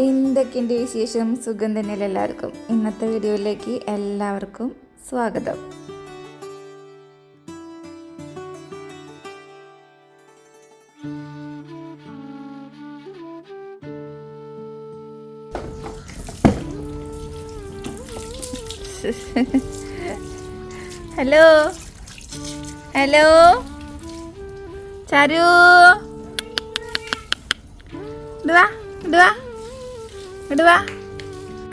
എന്തൊക്കെയുണ്ട് വിശേഷം? സുഖം തന്നെയല്ല എല്ലാവർക്കും? ഇന്നത്തെ വീഡിയോയിലേക്ക് എല്ലാവർക്കും സ്വാഗതം. ഹലോ? ഹലോ? ചാരു? ഇടുവാ ഇടുവാ ഇടുവാ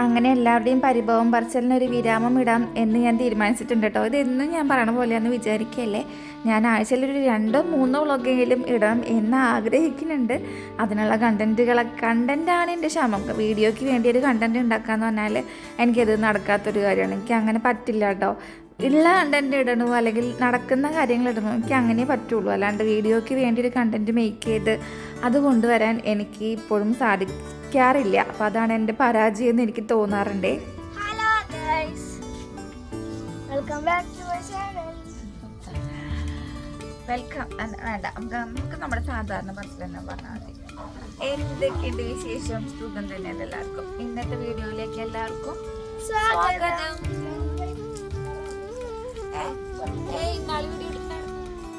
അങ്ങനെ എല്ലാവരുടെയും പരിഭവം പറച്ചലിന് ഒരു വിരാമം ഇടാം എന്ന് ഞാൻ തീരുമാനിച്ചിട്ടുണ്ട് കേട്ടോ. ഇതെന്നും ഞാൻ പറയണ പോലെയാന്ന് വിചാരിക്കല്ലേ ഞാൻ ആഴ്ചയിൽ ഒരു രണ്ടോ മൂന്നോ വ്ളോഗെങ്കിലും ഇടാം എന്ന് ആഗ്രഹിക്കുന്നുണ്ട്. അതിനുള്ള കണ്ടന്റുകളൊക്കെ കണ്ടന്റാണ് എന്റെ ക്ഷമം. വീഡിയോയ്ക്ക് വേണ്ടി ഒരു കണ്ടന്റ് ഉണ്ടാക്കാന്ന് പറഞ്ഞാൽ എനിക്കത് നടക്കാത്തൊരു കാര്യമാണ്. എനിക്ക് അങ്ങനെ പറ്റില്ല കേട്ടോ. ഉള്ള കണ്ടന്റ് ഇടണോ. അല്ലെങ്കിൽ നടക്കുന്ന കാര്യങ്ങൾ ഇടണോ. എനിക്ക് അങ്ങനെ പറ്റുള്ളൂ. അല്ലാണ്ട് വീഡിയോയ്ക്ക് വേണ്ടി ഒരു കണ്ടന്റ് മേക്ക് ചെയ്ത് അത് കൊണ്ടുവരാൻ എനിക്ക് ഇപ്പോഴും സാധിക്കാറില്ല. അപ്പോൾ അതാണ് എന്റെ പരാജയം എന്ന് എനിക്ക് തോന്നാറുണ്ട്. Welcome back to my channel welcome വേണ്ട. നമുക്ക് നമുക്ക് നമ്മുടെ സാധാരണ ബസ്സിൽ തന്നെ പറഞ്ഞാൽ മതി. എന്തൊക്കെയുണ്ട് വിശേഷം? സുഖം തന്നെയാണ് എല്ലാവർക്കും? ഇന്നത്തെ വീഡിയോയിലേക്ക് എല്ലാവർക്കും സ്വാഗതം.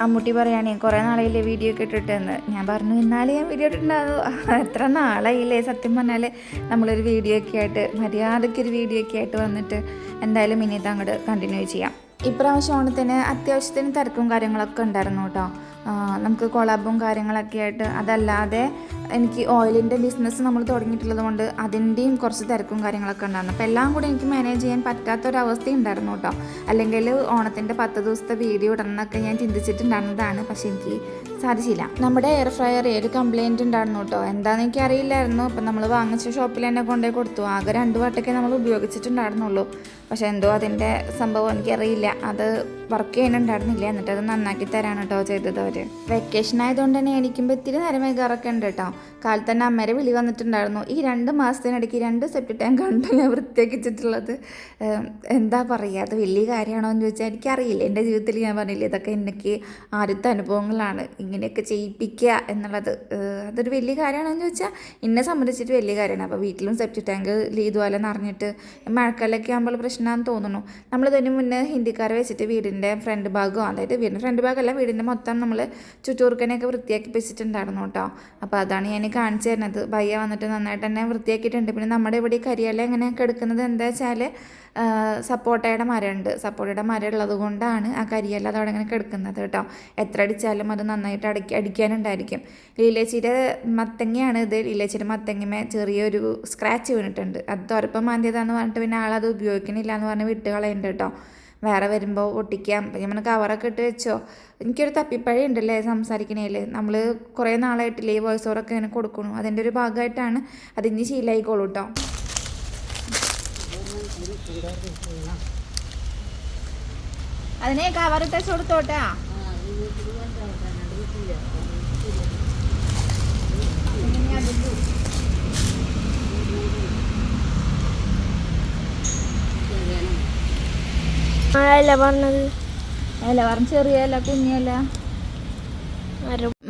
അമ്മൂട്ടി പറയുകയാണെ കുറേ നാളായില്ലേ വീഡിയോ ഒക്കെ ഇട്ടിട്ടെന്ന്. ഞാൻ പറഞ്ഞു ഇന്നാളെ ഞാൻ വീഡിയോ ഇട്ടിട്ടുണ്ടായിരുന്നു. എത്ര നാളായില്ലേ? സത്യം പറഞ്ഞാൽ നമ്മളൊരു വീഡിയോ ഒക്കെ ആയിട്ട് മര്യാദയ്ക്ക് ഒരു വീഡിയോ ഒക്കെ ആയിട്ട് വന്നിട്ട് എന്തായാലും ഇനി ഇത് അങ്ങോട്ട് കണ്ടിന്യൂ ചെയ്യാം. ഇപ്രാവശ്യം ഓണത്തിന് അത്യാവശ്യത്തിന് തിരക്കും കാര്യങ്ങളൊക്കെ ഉണ്ടായിരുന്നു കേട്ടോ. നമുക്ക് കൊളാബും കാര്യങ്ങളൊക്കെ ആയിട്ട് അതല്ലാതെ എനിക്ക് ഓയിലിന്റെ ബിസിനസ് നമ്മൾ തുടങ്ങിയിട്ടുള്ളത് കൊണ്ട് അതിന്റെയും കുറച്ച് തിരക്കും കാര്യങ്ങളൊക്കെ ഉണ്ടായിരുന്നു. അപ്പോൾ എല്ലാം കൂടി എനിക്ക് മാനേജ് ചെയ്യാൻ പറ്റാത്തൊരവസ്ഥ ഉണ്ടായിരുന്നു കേട്ടോ. അല്ലെങ്കിൽ ഓണത്തിന്റെ പത്ത് ദിവസത്തെ വീഡിയോ ഇടണമെന്നൊക്കെ ഞാൻ ചിന്തിച്ചിട്ടുണ്ടായിരുന്നതാണ്. പക്ഷേ എനിക്ക് സാധിച്ചില്ല. നമ്മുടെ എയർ ഫ്രയർ ഒരു കംപ്ലൈന്റ് ഉണ്ടായിരുന്നു കേട്ടോ? എന്താണെന്ന് എനിക്ക് അറിയില്ലായിരുന്നു. അപ്പം നമ്മൾ വാങ്ങിച്ച ഷോപ്പിൽ തന്നെ കൊണ്ടുപോയി കൊടുത്തു. ആകെ രണ്ട് വട്ടമൊക്കെ നമ്മൾ ഉപയോഗിച്ചിട്ടുണ്ടായിരുന്നുള്ളൂ. പക്ഷേ എന്തോ അതിന്റെ സംഭവം എനിക്കറിയില്ല. അത് വർക്ക് ചെയ്യുന്നുണ്ടായിരുന്നില്ല എന്നിട്ട് അത് നന്നാക്കി തരാണ് കേട്ടോ ചെയ്തത് അവർ വെക്കേഷൻ ആയതുകൊണ്ട് തന്നെ എണീക്കുമ്പോൾ ഇത്തിരി നേരം വൈകാറൊക്കെ ഉണ്ട് കേട്ടോ കാലത്ത് തന്നെ അമ്മേരെ വിളി വന്നിട്ടുണ്ടായിരുന്നു. ഈ രണ്ട് മാസത്തിനിടയ്ക്ക് രണ്ട് സെപ്റ്റ് ടാങ്ക് കണ്ടു ഞാൻ വൃത്തിയാക്കിച്ചിട്ടുള്ളത്. എന്താ പറയുക അത് വലിയ കാര്യമാണോ എന്ന് ചോദിച്ചാൽ എനിക്കറിയില്ല. എന്റെ ജീവിതത്തിൽ ഞാൻ പറഞ്ഞില്ല ഇതൊക്കെ എനിക്ക് ആദ്യത്തെ അനുഭവങ്ങളാണ്. ഇങ്ങനെയൊക്കെ ചെയ്യിപ്പിക്കുക എന്നുള്ളത്. അതൊരു വലിയ കാര്യമാണോ എന്ന് ചോദിച്ചാൽ എന്നെ സംബന്ധിച്ചിട്ട് വലിയ കാര്യമാണ്. അപ്പോൾ വീട്ടിലും സെപ്റ്റ് ടാങ്ക് ഇതുപോലെ അറിഞ്ഞിട്ട് മഴക്കാലൊക്കെ ആകുമ്പോൾ പ്രശ്നമാണെന്ന് തോന്നുന്നു. നമ്മളിതിന് മുന്നേ ഹിന്ദിക്കാരെ വെച്ചിട്ട് വീടിന്റെ ഫ്രണ്ട് ഭാഗവും അതായത് വീടിന്റെ ഫ്രണ്ട് ഭാഗമല്ല വീടിന്റെ മൊത്തം നമ്മൾ ചുറ്റൂർക്കനെയൊക്കെ വൃത്തിയാക്കി വെച്ചിട്ടുണ്ടായിരുന്നു കേട്ടോ. അപ്പോൾ അതാണ് ഞാൻ കാണിച്ചു തരുന്നത്. ഭയ്യ വന്നിട്ട് നന്നായിട്ട് തന്നെ വൃത്തിയാക്കിയിട്ടുണ്ട്. പിന്നെ നമ്മുടെ ഇവിടെ കരിയാല എങ്ങനെ കിടക്കുന്നത് എന്താ വെച്ചാൽ സപ്പോട്ടയുടെ മരമുണ്ട്. സപ്പോട്ടയുടെ മരം ഉള്ളത് കൊണ്ടാണ് ആ കരിയല അതവിടെ ഇങ്ങനെ കിടക്കുന്നത് കേട്ടോ. എത്ര അടിച്ചാലും അത് നന്നായിട്ട് അടിക്ക അടിക്കാനുണ്ടായിരിക്കും. ലീലേച്ചിയുടെ മത്തങ്ങയാണ് ഇത്. ലീലേച്ചിയുടെ മത്തങ്ങമേ ചെറിയൊരു സ്ക്രാച്ച് വീണിട്ടുണ്ട്. അത് തുരപ്പം മാന്തിയതാന്ന് പറഞ്ഞിട്ട് പിന്നെ ആളത് ഉപയോഗിക്കണില്ല എന്ന് പറഞ്ഞ് വിട്ട് കളയുന്നുണ്ട് കേട്ടോ. വേറെ വരുമ്പോൾ ഒട്ടിക്കാം. അപ്പം ഞാൻ കവറൊക്കെ ഇട്ട് വെച്ചോ. എനിക്കൊരു തപ്പിപ്പഴി ഉണ്ടല്ലേ സംസാരിക്കണേൽ നമ്മൾ കുറേ നാളായിട്ടില്ലേ വോയിസ് ഓവറൊക്കെ ഇങ്ങനെ കൊടുക്കണു. അതിന്റെ ഒരു ഭാഗമായിട്ടാണ് അതിന് ശീലമായിക്കോളൂ കേട്ടോ അതിനെ കവറിട്ട് വെച്ച് കൊടുത്തോട്ടാ? ആയല്ല പറഞ്ഞത്? അല്ല പറഞ്ഞ ചെറിയല്ല കുഞ്ഞല്ല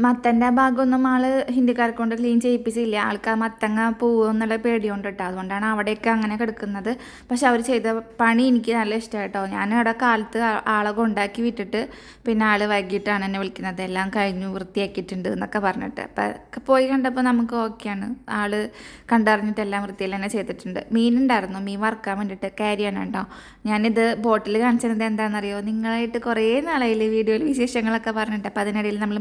മത്തന്റെ ഭാഗമൊന്നും ആൾ ഹിന്ദിക്കാർക്ക് കൊണ്ട് ക്ലീൻ ചെയ്യിപ്പിച്ചില്ല. ആൾക്ക് ആ മത്തങ്ങ പോവും എന്നുള്ള പേടിയുണ്ട് കേട്ടോ അതുകൊണ്ടാണ് അവിടെയൊക്കെ അങ്ങനെ കിടക്കുന്നത്. പക്ഷെ അവർ ചെയ്ത പണി എനിക്ക് നല്ല ഇഷ്ടമായി കേട്ടോ ഞാൻ അവിടെ കാലത്ത് ആളെ കൊണ്ടാക്കി വിട്ടിട്ട് പിന്നെ ആൾ വൈകിട്ടാണ് എന്നെ വിളിക്കുന്നത്. എല്ലാം കഴിഞ്ഞു വൃത്തിയാക്കിയിട്ടുണ്ട് എന്നൊക്കെ പറഞ്ഞിട്ട്. അപ്പം പോയി കണ്ടപ്പോൾ നമുക്ക് ഓക്കെയാണ് ആൾ കണ്ടറിഞ്ഞിട്ട് എല്ലാം വൃത്തിയിൽ തന്നെ ചെയ്തിട്ടുണ്ട്. മീനുണ്ടായിരുന്നു മീൻ വറുക്കാൻ വേണ്ടിയിട്ട് ക്യാരിയാണ് കേട്ടോ ഞാനിത് ബോട്ടിൽ കാണിച്ചിരുന്നത് എന്താണെന്നറിയോ? നിങ്ങളായിട്ട് കുറേ നാളായില്ലേ വീഡിയോയിൽ വിശേഷങ്ങളൊക്കെ പറഞ്ഞിട്ട്. അപ്പോൾ അതിനിടയിൽ നമ്മൾ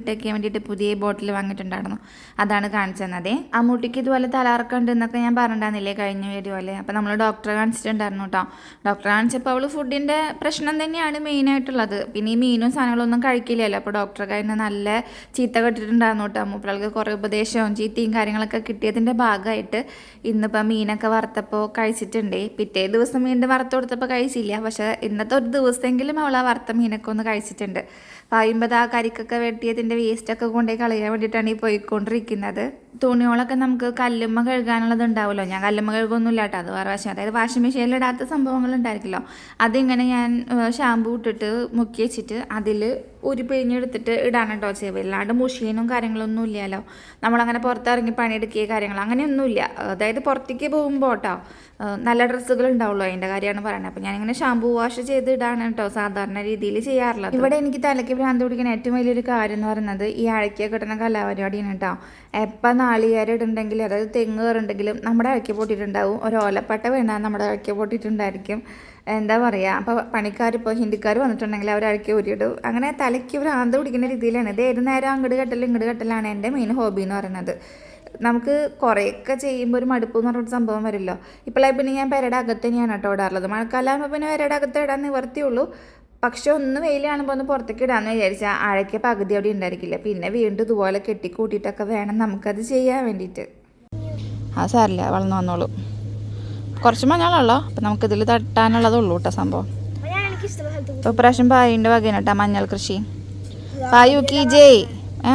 ഇട്ടൊക്കെ വേണ്ടിയിട്ട് പുതിയ ബോട്ടിൽ വാങ്ങിയിട്ടുണ്ടായിരുന്നു. അതാണ് കാണിച്ചു തന്നതേ. അമ്മൂട്ടിക്ക് ഇതുപോലെ തലാർക്കുണ്ട് എന്നൊക്കെ ഞാൻ പറഞ്ഞിട്ടുണ്ടായിരുന്നില്ലേ? കഴിഞ്ഞ വീഡിയോ വീഡിയോയിൽ അപ്പോൾ നമ്മൾ ഡോക്ടറെ കാണിച്ചിട്ടുണ്ടായിരുന്നു കേട്ടോ ഡോക്ടറെ കാണിച്ചപ്പോൾ അവൾ ഫുഡിന്റെ പ്രശ്നം തന്നെയാണ് മെയിനായിട്ടുള്ളത് പിന്നെ ഈ മീനും സാധനങ്ങളൊന്നും കഴിക്കില്ലല്ലോ. അപ്പോൾ ഡോക്ടറെ കയ്യിൽ നല്ല ചീത്ത കെട്ടിട്ടുണ്ടായിരുന്നു കേട്ടോ മുപ്പിളൾക്ക് കുറേ ഉപദേശവും ചീത്തയും കാര്യങ്ങളൊക്കെ കിട്ടിയതിന്റെ ഭാഗമായിട്ട് ഇന്നിപ്പോൾ മീനൊക്കെ വറുത്തപ്പോൾ കഴിച്ചിട്ടുണ്ട്. പിറ്റേ ദിവസം വീണ്ടും വറുത്ത് കൊടുത്തപ്പോൾ കഴിച്ചില്ല. പക്ഷേ ഇന്നത്തെ ഒരു ദിവസമെങ്കിലും അവൾ ആ വറുത്ത മീനൊക്കെ ഒന്ന് കഴിച്ചിട്ടുണ്ട്. പായുമ്പോൾ ആ കരിക്കൊക്കെ വെട്ടിയതിന്റെ വേസ്റ്റൊക്കെ കൊണ്ടേ കളയാൻ വേണ്ടിയിട്ടാണ് ഈ പോയിക്കൊണ്ടിരിക്കുന്നത്. തുണികളൊക്കെ നമുക്ക് കല്ലുമ്മ കഴുകാനുള്ളത് ഉണ്ടാവുമല്ലോ ഞാൻ കല്ലുമ്മ കഴുകൊന്നുമില്ല കേട്ടോ അത് വേറെ വശം. അതായത് വാഷിംഗ് മെഷീനിൽ ഇടാത്ത സംഭവങ്ങൾ ഉണ്ടായിരിക്കുമല്ലോ അതിങ്ങനെ ഞാൻ ഷാമ്പൂ ഇട്ടിട്ട് മുക്കി വെച്ചിട്ട് അതിൽ ഊരി പിഴിഞ്ഞെടുത്തിട്ട് ഇടാണ് കേട്ടോ ചെയ്യുക അല്ലാണ്ട് മുഷീനും കാര്യങ്ങളൊന്നും ഇല്ലല്ലോ. നമ്മളങ്ങനെ പുറത്തിറങ്ങി പണിയെടുക്കുക കാര്യങ്ങൾ അങ്ങനെയൊന്നുമില്ല. അതായത് പുറത്തേക്ക് പോകുമ്പോൾ കേട്ടോ നല്ല ഡ്രസ്സുകൾ ഉണ്ടാവുള്ളൂ അതിന്റെ കാര്യമാണ് പറയുന്നത്. അപ്പോൾ ഞാനിങ്ങനെ ഷാമ്പൂ വാഷ് ചെയ്ത് ഇടാണ് കേട്ടോ സാധാരണ രീതിയിൽ ചെയ്യാറുള്ളത്. ഇവിടെ എനിക്ക് തലയ്ക്ക് ഭ്രാന്ത് പിടിക്കുന്ന ഏറ്റവും വലിയൊരു കാര്യം എന്ന് പറയുന്നത് ഈ അഴയ്ക്ക കിട്ടുന്ന കലാപരിപാടിയാണ് കേട്ടോ. എപ്പോൾ നാളികേരം ഇടുണ്ടെങ്കിൽ അതായത് തെങ്ങ് കയറുണ്ടെങ്കിലും നമ്മുടെ അഴയ്ക്ക പൊട്ടിയിട്ടുണ്ടാവും. ഒരു ഓലപ്പട്ട വേണ്ട നമ്മുടെ അഴയ്ക്ക പൊട്ടിയിട്ടുണ്ടായിരിക്കും. എന്താ പറയുക അപ്പോൾ പണിക്കാർ ഇപ്പോൾ ഹിന്ദിക്കാർ വന്നിട്ടുണ്ടെങ്കിൽ അവർ അഴക്ക് ഊരിയിടും. അങ്ങനെ തലയ്ക്ക് ഒരു ആന്ത പിടിക്കുന്ന രീതിയിലാണ്. ഇത് ഏത് നേരം അങ്ങോട്ട് കെട്ടലും ഇങ്ങോട്ട് കെട്ടലാണ് എന്റെ മെയിൻ ഹോബി എന്ന് പറയുന്നത്. നമുക്ക് കുറേയൊക്കെ ചെയ്യുമ്പോൾ ഒരു മടുപ്പ് എന്ന് പറഞ്ഞൊരു സംഭവം വരുമല്ലോ ഇപ്പോഴേ പിന്നെ ഞാൻ പെരയുടെ അകത്ത് തന്നെയാണ് കേട്ടോ ഇടാറുള്ളത്. മഴക്കാലമാകുമ്പോൾ പിന്നെ പെരയുടെ അകത്ത് ഇടാൻ നിവർത്തിയുള്ളൂ. പക്ഷെ ഒന്ന് വെയിൽ ഒന്ന് പുറത്തേക്ക് ഇടാമെന്ന് വിചാരിച്ചാൽ അഴയ്ക്ക് പകുതി അവിടെ ഉണ്ടായിരിക്കില്ല. പിന്നെ വീണ്ടും ഇതുപോലെ കെട്ടിക്കൂട്ടിയിട്ടൊക്കെ വേണം നമുക്കത് ചെയ്യാൻ വേണ്ടിയിട്ട്. ആ സാറില്ല വളർന്നു വന്നോളൂ. കുറച്ച് മഞ്ഞളുള്ളോ അപ്പം നമുക്കിതിൽ തട്ടാനുള്ളതുള്ളൂ കേട്ടോ സംഭവം. ഇപ്പോൾ പ്രാവശ്യം പായിന്റെ വകയാണ് കേട്ടോ മഞ്ഞൾ കൃഷി. പായു കി ജയ്. ഏ?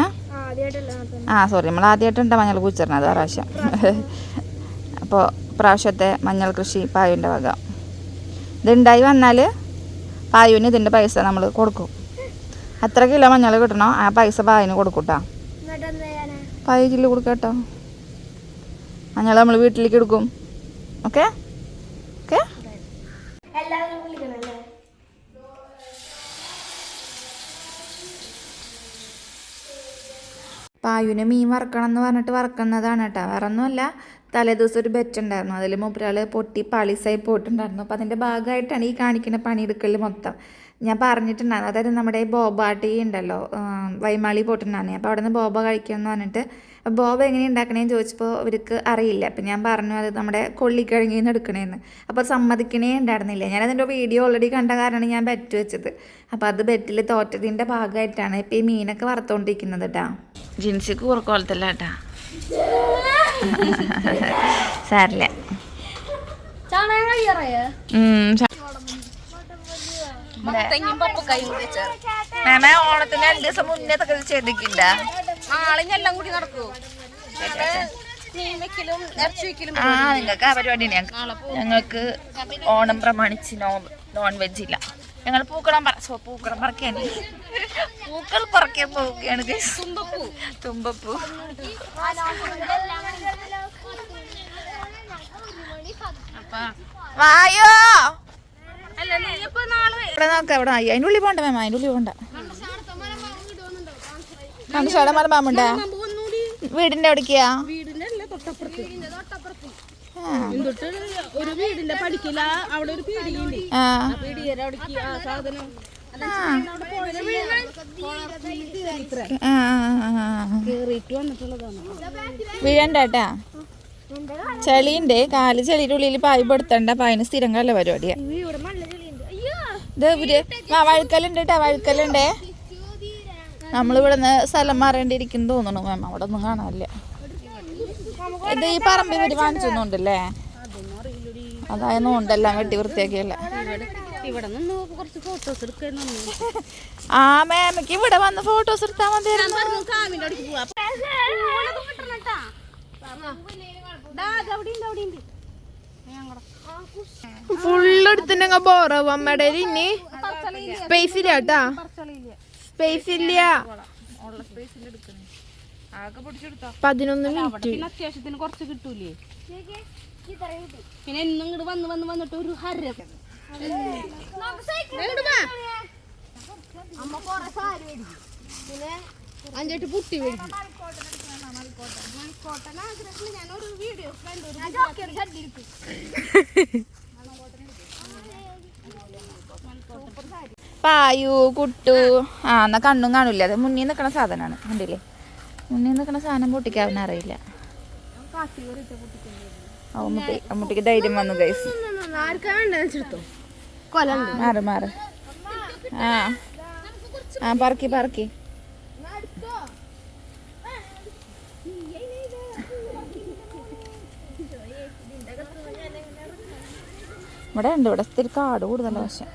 ആ സോറി നമ്മൾ ആദ്യമായിട്ടുണ്ട് മഞ്ഞൾ കുച്ചിരണത് പ്രാവശ്യം. അപ്പോൾ പ്രാവശ്യത്തെ മഞ്ഞൾ കൃഷി പായുവിന്റെ വക. ഇതുണ്ടായി വന്നാൽ പായുവിന് ഇതിന്റെ പൈസ നമ്മൾ കൊടുക്കും. അത്ര കിലോ മഞ്ഞൾ കിട്ടണോ? ആ പൈസ പായുവിന് കൊടുക്കും കേട്ടോ പായു എന്താ ചെയ്യാനാ? പായ കിലോ കൊടുക്കാം കേട്ടോ. മഞ്ഞൾ നമ്മൾ വീട്ടിലേക്ക് എടുക്കും. ഓക്കെ? ഓക്കെ? പായുവിന് മീൻ വറക്കണം എന്ന് പറഞ്ഞിട്ട് വറക്കുന്നതാണ് കേട്ടോ. വേറെ ഒന്നുമല്ല തലേദിവസം ഒരു ബെറ്റ് ഉണ്ടായിരുന്നു. അതിൽ മൂപ്പരാൾ പൊട്ടി പാളിസായി പോയിട്ടുണ്ടായിരുന്നു. അപ്പോൾ അതിന്റെ ഭാഗമായിട്ടാണ് ഈ കാണിക്കുന്ന പണിയെടുക്കൽ മൊത്തം. ഞാൻ പറഞ്ഞിട്ടുണ്ടായിരുന്നു. അതായത് നമ്മുടെ ഈ ബോബാട്ടി ഉണ്ടല്ലോ വൈമാളി പോയിട്ടുണ്ടായിരുന്നു. അപ്പോൾ അവിടെ നിന്ന് ബോബ കഴിക്കുമെന്ന് പറഞ്ഞിട്ട് ബോബ എങ്ങനെ ഉണ്ടാക്കണേന്ന് ചോദിച്ചപ്പോൾ അവർക്ക് അറിയില്ല. അപ്പം ഞാൻ പറഞ്ഞു അത് നമ്മുടെ കൊള്ളിക്കിഴങ്ങിൽ നിന്ന് എടുക്കണേന്ന് അപ്പോൾ സമ്മതിക്കണേ ഉണ്ടായിരുന്നില്ല. ഞാൻ അതിന്റെ വീഡിയോ ഓൾറെഡി കണ്ട കാരണമാണ് ഞാൻ ബെറ്റ് വെച്ചത്. അപ്പോൾ അത് ബെറ്റിൽ തോറ്റതിന്റെ ഭാഗമായിട്ടാണ് ഇപ്പോൾ ഈ മീനൊക്കെ വറുത്തുകൊണ്ടിരിക്കുന്നത് കേട്ടാ ജിൻസി കൂറക്കോളത്തല്ല കേട്ടാ സാരില്ല. മാമ ഓണത്തിന് രണ്ടു ദിവസം മുന്നേ തൊക്കെ ചെയ്തിട്ടില്ല ആളിനെല്ലാം കൂടി നടക്കൂ. ആ നിങ്ങൾക്ക് ആ പരിപാടി ഞങ്ങൾക്ക് ഓണം പ്രമാണിച്ച് നോ നോൺ വെജ് ഇല്ല. ഞങ്ങൾ പൂക്കളം പറ പൂക്കളം പറക്കാൻ. പൂക്കൾ പറക്കാൻ പോവുകയാണ്. തുമ്പപ്പൂ. തുമ്പപ്പൂ. വായോ അല്ല നീ ഇപ്പൊ നാളെ ഇവിടെ നോക്കാം ഇവിടെ ആയി അതിന്റെ ഉള്ളിൽ പോണ്ട. മാം അതിന്റെ ഉള്ളിൽ പോണ്ട വീടിന്റെ അവിടേക്കാ? വീടിന്റെ അല്ല തൊട്ടപ്പുറത്ത് എന്നിട്ട് ഒരു വീടിന്റെ അവിടെ ഒരു പീടികയുണ്ട്. ആ. ആ പീടികയുടെ അവിടേക്ക് ആ സാധനം. ചളിയുണ്ട്. കാൽ ചെളിയുടെ ഉള്ളിൽ പായ് പെടുത്തണ്ട പായന് സ്ഥിരം കല്ല പരിപാടിയാ ഇവിടെ നല്ല ചെളിയുണ്ട് അയ്യോ ആ വഴുക്കലുണ്ട് നമ്മളിവിടെ നിന്ന് സ്ഥലം മാറേണ്ടിയിരിക്കും തോന്നുന്നു മാം. അവിടെ ഒന്നും കാണാനില്ല. ഇത് ഈ പറമ്പ് ഇവർ വാങ്ങിച്ചൊന്നുണ്ടല്ലേ അതായത് ഉണ്ടെല്ലാം വെട്ടി വൃത്തിയാക്കിയല്ല. ആ മാമയ്ക്ക് ഇവിടെ വന്ന് ഫോട്ടോസ് എടുത്താൽ മതിയായിരുന്നു. അവിടെ ഉണ്ട് അവിടെ പോവാ ഫുള്ള് എടുത്തിട്ടുണ്ടെങ്കിൽ ബോറാവും അമ്മയുടെ ഇനി. സ്പേസ് ഇല്ല കേട്ടാ സ്പേസ് ഇല്ല പതിനൊന്ന് മിനിറ്റ്. പിന്നെ അത്യാവശ്യത്തിന് കുറച്ച് കിട്ടൂലേ? പിന്നെ എന്നും ഇങ്ങോട്ട് വന്ന് വന്ന് വന്നിട്ട് ഒരു ഹര. പിന്നെ അഞ്ചെട്ട് പുട്ടി മേടിക്കും. പായു കുട്ടു. ആ എന്നാ കണ്ണും കാണില്ല അത് മുന്നിൽ നിൽക്കണ സാധനമാണ് കണ്ടില്ലേ? മുന്നിൽ നിൽക്കണ സാധനം പൊട്ടിക്കാൻ അറിയില്ല. അമ്മൂട്ടിക്ക് ധൈര്യം വന്നു കൈസ് മാറി മാറി വെച്ചെടുത്തോ മാറ് മാറ്. ആ. ആ പറക്കി പറക്കി. ഇവിടെ ഉണ്ട് ഇവിടെ സ്ഥിരം കാട് കൂടുതലാണ് പക്ഷെ.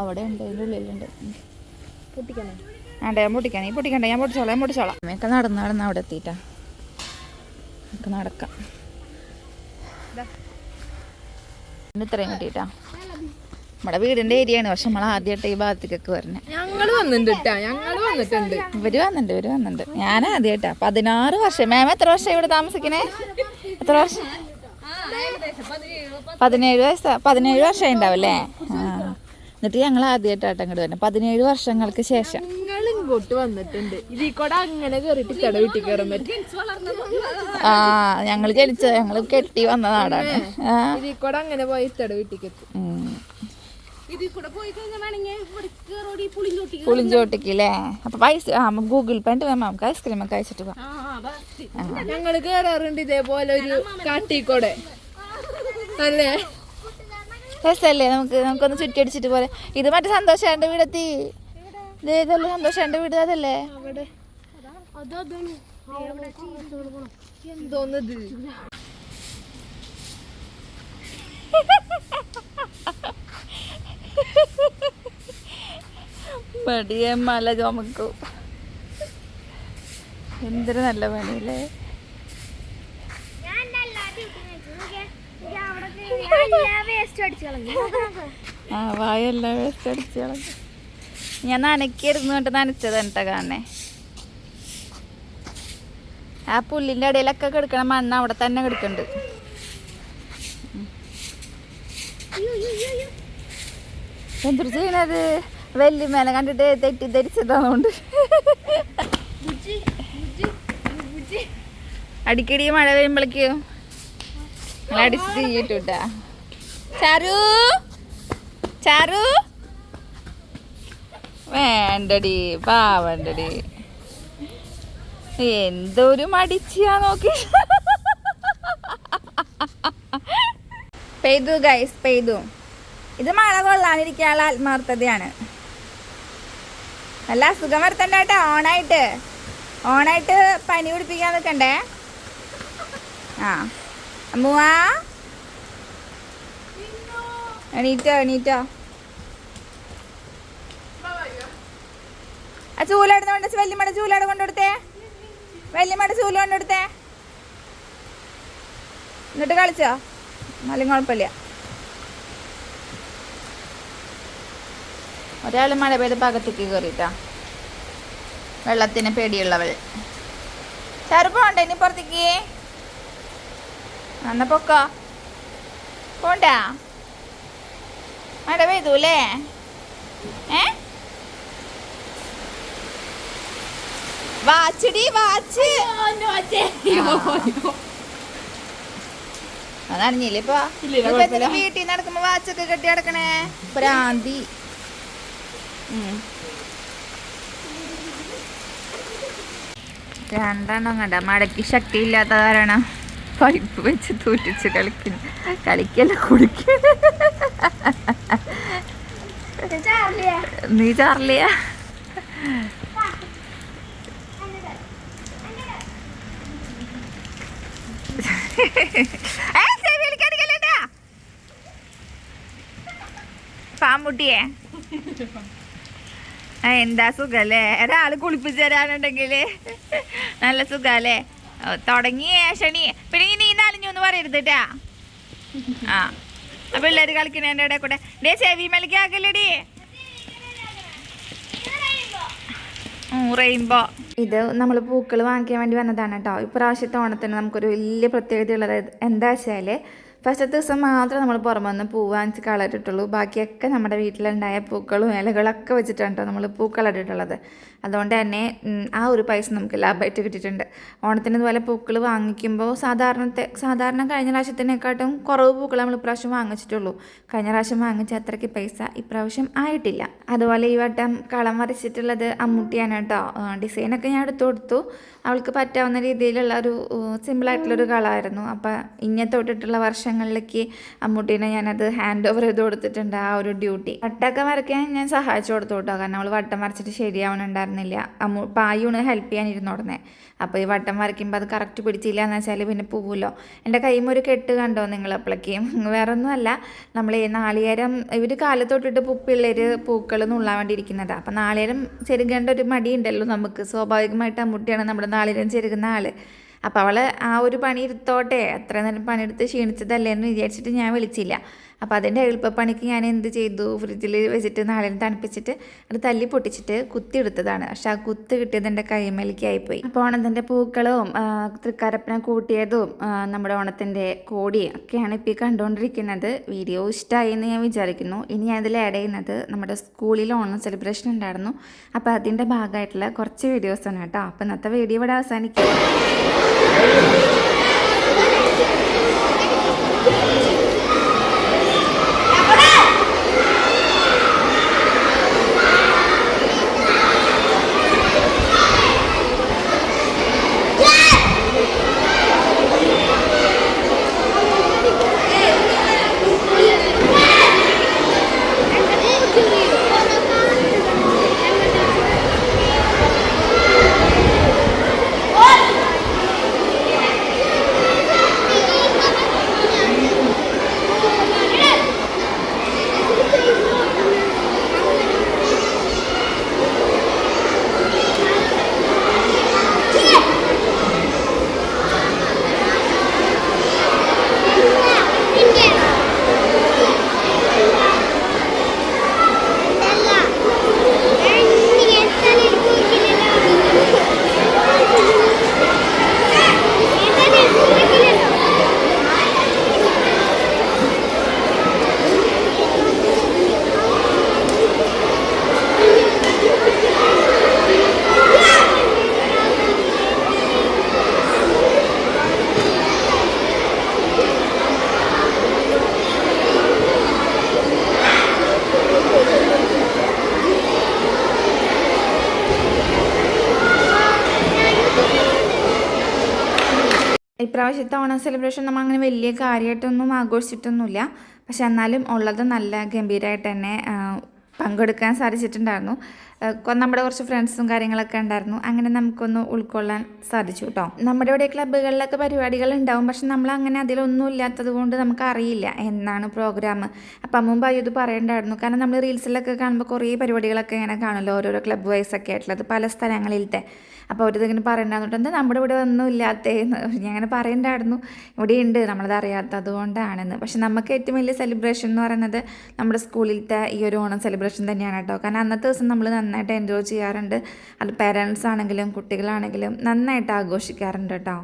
അവിടെ ഉണ്ട് അതിന്റെ ഉള്ളിലുണ്ട്. പൊട്ടിക്കണേ? വേണ്ട ഞാൻ പൊട്ടിക്കാൻ ഈ പൊട്ടിക്കണ്ട ഞാൻ പൊട്ടിച്ചോളാം ഞാൻ പൊട്ടിച്ചോളാം. അമ്മയൊക്കെ നടന്ന് നടന്ന് അവിടെ എത്തിയിട്ടാ. നമുക്ക് നടക്കാം. ഇത്രയും കിട്ടിയിട്ടാ. നമ്മുടെ വീടിന്റെ ഏരിയയാണ്. പക്ഷെ നമ്മൾ ആദ്യമായിട്ട് ഈ ഭാഗത്തേക്കൊക്കെ വരുന്നത് ഞങ്ങൾ വന്നിട്ടുണ്ട് ഞങ്ങൾ വന്നിട്ടുണ്ട്. ഇവർ വന്നിട്ടുണ്ട് ഇവർ വന്നിട്ടുണ്ട്. ഞാൻ ആദ്യമായിട്ടാ. പതിനാറ് വർഷം. മാം എത്ര വർഷം ഇവിടെ താമസിക്കണേ? എത്ര വർഷം? പതിനേഴ് വയസ്സ് പതിനേഴ് വർഷം ഉണ്ടാവല്ലേ ആ. എന്നിട്ട് ഞങ്ങൾ ആദ്യമായിട്ടാട്ടം ഇങ്ങോട്ട് വരുന്നത് പതിനേഴ് വർഷങ്ങൾക്ക് ശേഷം. ഞങ്ങൾ ഇങ്ങോട്ട് വന്നിട്ടുണ്ട്. ഇതിൽ കൂടെ അങ്ങനെ കേറിട്ട് ഇത്തട വീട്ടിൽ കയറാൻ പറ്റും ആ ഞങ്ങൾ ജനിച്ചത് ഞങ്ങൾ കെട്ടി വന്ന നാടാണ് ഇതിൽ കൂടെ അങ്ങനെ പോയി വീട്ടിൽ പുളിഞ്ചോട്ടിക്ക് അല്ലേ അപ്പൊ പൈസ ആ ഗൂഗിൾ പേ ഉണ്ട് നമുക്ക് ഐസ്ക്രീം ഒക്കെ അയച്ചിട്ട് പോവാം ഞങ്ങൾ കേറാറുണ്ട് ഇതേപോലെ ഒരു കാട്ടിക്കൂടെ. അല്ലേ? രസമല്ലേ നമുക്ക് നമുക്കൊന്ന് ചുറ്റി അടിച്ചിട്ട് പോലെ ഇത് മറ്റേ സന്തോഷേന്റെ വീടെത്തി ഇതേതല്ലേ സന്തോഷേന്റെ വീട്? അതല്ലേ? എന്തോന്നത്? മടിയെ മല ചുമക്കും. എന്തൊരു നല്ല പണിയല്ലേ ഞാൻ എന്റെ എല്ലാ ഡ്യൂട്ടി നോക്കിയേ അവിടെ വേസ്റ്റ് അടിച്ചു കളഞ്ഞു ആ വായെല്ലാം വേസ്റ്റ് അടിച്ചു കളഞ്ഞു. ഞാൻ നനയ്ക്കിരുന്നു കൊണ്ട് നനച്ചത് എന്നിട്ടാ കാണേ ആ പുല്ലിന്റെ ഇടയിലൊക്കെ കിടക്കണ മണ്ണ് അവിടെ തന്നെ കിടക്കുന്നുണ്ട് എന്തൊരു ചെയ്യണത് വെല്ലുമേനെ കണ്ടിട്ട് തെറ്റി തെറ്റിദ്ധരിച്ചതാണോണ്ട് അടിക്കടി മഴ പെയ്യുമ്പോഴേക്കും അടിച്ച് ചെയ്യിട്ടാ ചാരു? ചാരു? വേണ്ടടി പാവണ്ടടി. എന്തൊരു മടിച്ചാ നോക്കി. പെയ്തു ഗൈസ് പെയ്തു. ഇത് മഴ കൊള്ളാനിരിക്കാനുള്ള ആത്മാർത്ഥതയാണ്. നല്ല അസുഖം വരുത്തണ്ട കേട്ടോ ഓണായിട്ട്. ഓണായിട്ട് പനി പിടിപ്പിക്കാൻ നിൽക്കണ്ടേ? ആ അമ്മുവാ. എണീറ്റോ എണീറ്റ. ആ ചൂലെടുത്ത് കൊണ്ട് വല്യമ്മയുടെ ചൂലോട് കൊണ്ടുകൊടുത്തേ? വല്യമ്മയുടെ ചൂല കൊണ്ടുകൊടുത്തേ? എന്നിട്ട് കളിച്ചോ? എന്നാലും കുഴപ്പമില്ല. ഒരാൾ മഴ പെയ്ത് പകത്തേക്ക് കയറിയിട്ടാ. വെള്ളത്തിന് പേടിയുള്ളവൾ. ചെറുപ്പം ഇനി പുറത്തേക്ക്? എന്നാ പൊക്കോ? പോണ്ടാ? മഴ പെയ്തു അല്ലേ ഏ വാച്ചടി വാച്ച് അതറിഞ്ഞില്ലേ ഇപ്പൊ വീട്ടിൽ നടക്കുമ്പോ വാച്ചൊക്കെ കെട്ടി നടക്കണേ? ഭ്രാന്തി. ഉം. രണ്ടെണ്ണം കണ്ട മടക്ക് ശക്തി ഇല്ലാത്ത കാരണം. പൈപ്പ് വെച്ച് തൂറ്റിച്ച് കളിക്കുന്നു കളിക്കല്ല കുളിക്ക? നീ ചാർലിയ. പാമ്പുട്ടിയെ? എന്താ സുഖല്ലേ? ഒരാൾ കുളിപ്പിച്ചു തരാനുണ്ടെങ്കിൽ നല്ല സുഖല്ലേ? തുടങ്ങി ഷണി പിന്നെ നീ നനഞ്ഞൊന്നും പറയരുത് കേട്ടാ ആ ആ പിള്ളേര് കളിക്കുന്നതിന്റെ ഇടയിൽ കൂടെ. ഡേ ചെവി മലിക്കാക്കല്ലടി റെയിൻബോ ഇത് നമ്മൾ പൂക്കൾ വാങ്ങിക്കാൻ വേണ്ടി വന്നതാണ് കേട്ടോ ഇപ്രാവശ്യത്തെ ഓണത്തിന് നമുക്കൊരു വലിയ പ്രത്യേകത ഉള്ളത് എന്താ വെച്ചാൽ ഫസ്റ്റത്തെ ദിവസം മാത്രം നമ്മൾ പുറമെ നിന്ന് പൂ വാങ്ങിച്ച് കളറിട്ടുള്ളൂ. ബാക്കിയൊക്കെ നമ്മുടെ വീട്ടിലുണ്ടായ പൂക്കളും ഇലകളൊക്കെ വെച്ചിട്ടാണ് കേട്ടോ നമ്മൾ പൂ കളറിട്ടുള്ളത്. അതുകൊണ്ട് തന്നെ ആ ഒരു പൈസ നമുക്ക് ലാഭമായിട്ട് കിട്ടിയിട്ടുണ്ട്. ഓണത്തിന് ഇതുപോലെ പൂക്കൾ വാങ്ങിക്കുമ്പോൾ സാധാരണത്തെ സാധാരണ കഴിഞ്ഞ പ്രാവശ്യത്തിനെക്കാട്ടും കുറവ് പൂക്കൾ നമ്മൾ ഇപ്രാവശ്യം വാങ്ങിച്ചിട്ടുള്ളൂ. കഴിഞ്ഞ പ്രാവശ്യം വാങ്ങിച്ച അത്രയ്ക്ക് പൈസ ഇപ്രാവശ്യം ആയിട്ടില്ല. അതുപോലെ ഈ വട്ടം കളം വരച്ചിട്ടുള്ളത് അമ്മൂട്ടിയാണ് കേട്ടോ. ഡിസൈനൊക്കെ ഞാൻ എടുത്തു കൊടുത്തു. അവൾക്ക് പറ്റാവുന്ന രീതിയിലുള്ള ഒരു സിമ്പിളായിട്ടുള്ളൊരു കളമായിരുന്നു അപ്പോൾ ഇങ്ങനെ തൊട്ടിട്ടുള്ള വർഷങ്ങളിലേക്ക് അമ്മൂട്ടീനെ ഞാനത് ഹാൻഡ് ഓവർ ചെയ്ത് കൊടുത്തിട്ടുണ്ട്. ആ ഒരു ഡ്യൂട്ടി വട്ടമൊക്കെ വരയ്ക്കാൻ ഞാൻ സഹായിച്ചു കൊടുത്തു കേട്ടോ. കാരണം അവൾ വട്ടം വരച്ചിട്ട് ശരിയാവണുണ്ടായിരുന്നില്ല അമ്മു പായൂണ് ഹെൽപ്പ് ചെയ്യാൻ ഇരുന്നോടനെ അപ്പോൾ ഈ വട്ടം വരയ്ക്കുമ്പോൾ അത് കറക്റ്റ് പിടിച്ചില്ല എന്ന് വെച്ചാൽ പിന്നെ പോവുമല്ലോ എന്റെ കൈമ ഒരു കെട്ട് കണ്ടോ നിങ്ങൾ അപ്പോഴേക്കും വേറെ ഒന്നുമല്ല നമ്മൾ നാളികേരം ഇവർ കാലത്തൊട്ടിട്ട് പുപ്പിള്ളേർ പൂക്കൾ നുള്ളാൻ വേണ്ടി ഇരിക്കുന്നതാണ് അപ്പം നാളികേരം ചെരുകേണ്ട ഒരു മടി ഉണ്ടല്ലോ നമുക്ക്. സ്വാഭാവികമായിട്ട് അമ്മൂട്ടിയാണ് നമ്മുടെ നാളികേരം ചെരുകുന്ന ആൾ അപ്പോൾ അവൾ ആ ഒരു പണി എടുത്തോട്ടെ. അത്ര നേരം പണിയെടുത്ത് ക്ഷീണിച്ചതല്ലേ എന്ന് വിചാരിച്ചിട്ട് ഞാൻ വിളിച്ചില്ല. അപ്പോൾ അതിന്റെ എളുപ്പപ്പണിക്ക് ഞാൻ എന്ത് ചെയ്തു? ഫ്രിഡ്ജിൽ വെച്ചിട്ട് നാളെ തണുപ്പിച്ചിട്ട് അത് തല്ലി പൊട്ടിച്ചിട്ട് കുത്തി എടുത്തതാണ്. പക്ഷെ ആ കുത്ത് കിട്ടിയത് എന്റെ കൈമലിക്കായിപ്പോയി അപ്പോൾ ഓണത്തിന്റെ പൂക്കളും തൃക്കാരപ്പന കൂട്ടിയതും നമ്മുടെ ഓണത്തിന്റെ കോടിയും ഒക്കെയാണ് ഇപ്പോൾ ഈ കണ്ടുകൊണ്ടിരിക്കുന്നത്. വീഡിയോ ഇഷ്ടമായി എന്ന് ഞാൻ വിചാരിക്കുന്നു. ഇനി ഇതിൽ ആഡ് ചെയ്യുന്നത് നമ്മുടെ സ്കൂളിൽ ഓണം സെലിബ്രേഷൻ ഉണ്ടായിരുന്നു. അപ്പോൾ അതിന്റെ ഭാഗമായിട്ടുള്ള കുറച്ച് വീഡിയോസാണ് കേട്ടോ. അപ്പോൾ ഇന്നത്തെ വീഡിയോ ഇവിടെ അവസാനിക്കും. ഇപ്രാവശ്യത്തെ ഓണം സെലിബ്രേഷൻ നമ്മൾ അങ്ങനെ വലിയ കാര്യമായിട്ടൊന്നും ആഘോഷിച്ചിട്ടൊന്നുമില്ല. പക്ഷെ എന്നാലും ഉള്ളത് നല്ല ഗംഭീരമായിട്ട് തന്നെ പങ്കെടുക്കാൻ സാധിച്ചിട്ടുണ്ടായിരുന്നു. നമ്മുടെ കുറച്ച് ഫ്രണ്ട്സും കാര്യങ്ങളൊക്കെ ഉണ്ടായിരുന്നു. അങ്ങനെ നമുക്കൊന്ന് ഉൾക്കൊള്ളാൻ സാധിച്ചു കേട്ടോ നമ്മുടെ ഇവിടെ ക്ലബ്ബുകളിലൊക്കെ പരിപാടികൾ ഉണ്ടാവും. പക്ഷെ നമ്മൾ അങ്ങനെ അതിലൊന്നും ഇല്ലാത്തത് കൊണ്ട് നമുക്ക് അറിയില്ല എന്നാണ് പ്രോഗ്രാം അപ്പം അമ്മും ഇത് പറയണ്ടായിരുന്നു. കാരണം നമ്മൾ റീൽസിലൊക്കെ കാണുമ്പോൾ കുറേ പരിപാടികളൊക്കെ ഇങ്ങനെ കാണുമല്ലോ ഓരോരോ ക്ലബ് വൈസ് ഒക്കെ ആയിട്ടുള്ളത് പല സ്ഥലങ്ങളിലത്തെ. അപ്പോൾ അവരിതിങ്ങനെ പറയണ്ടായിരുന്നു എന്താ നമ്മുടെ ഇവിടെ ഒന്നും ഇല്ലാത്തേന്ന് ഞാൻ അങ്ങനെ പറയണ്ടായിരുന്നു. ഇവിടെ ഉണ്ട് നമ്മളത് അറിയാത്തത് കൊണ്ടാണെന്ന് പക്ഷെ നമുക്ക് ഏറ്റവും വലിയ സെലിബ്രേഷൻ എന്ന് പറയുന്നത് നമ്മുടെ സ്കൂളിലത്തെ ഈ ഒരു ഓണം സെലിബ്രേഷൻ തന്നെയാണ് കേട്ടോ. കാരണം അന്നത്തെ ദിവസം നമ്മൾ നന്നായിട്ട് എൻജോയ് ചെയ്യാറുണ്ട്. അത് പേരൻസ് ആണെങ്കിലും കുട്ടികളാണെങ്കിലും നന്നായിട്ട് ആഘോഷിക്കാറുണ്ട് കേട്ടോ.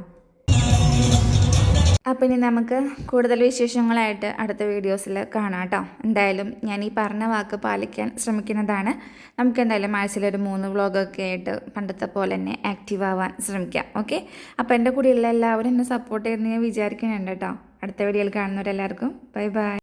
അപ്പം ഇനി നമുക്ക് കൂടുതൽ വിശേഷങ്ങളായിട്ട് അടുത്ത വീഡിയോസിൽ കാണാം കേട്ടോ. എന്തായാലും ഞാൻ ഈ പറഞ്ഞ വാക്ക് പാലിക്കാൻ ശ്രമിക്കുന്നതാണ്. നമുക്ക് എന്തായാലും ആഴ്ചയിലൊരു മൂന്ന് വ്ളോഗൊക്കെ ആയിട്ട് പണ്ടത്തെ പോലെ തന്നെ ആക്റ്റീവ് ആവാൻ ശ്രമിക്കാം. ഓക്കെ അപ്പോൾ എന്റെ കൂടെയുള്ള എല്ലാവരും എന്നെ സപ്പോർട്ട് ചെയ്യുന്ന ഞാൻ വിചാരിക്കുന്നുണ്ട് കേട്ടോ. അടുത്ത വീഡിയോയിൽ കാണുന്നവരെല്ലാവർക്കും. Bye bye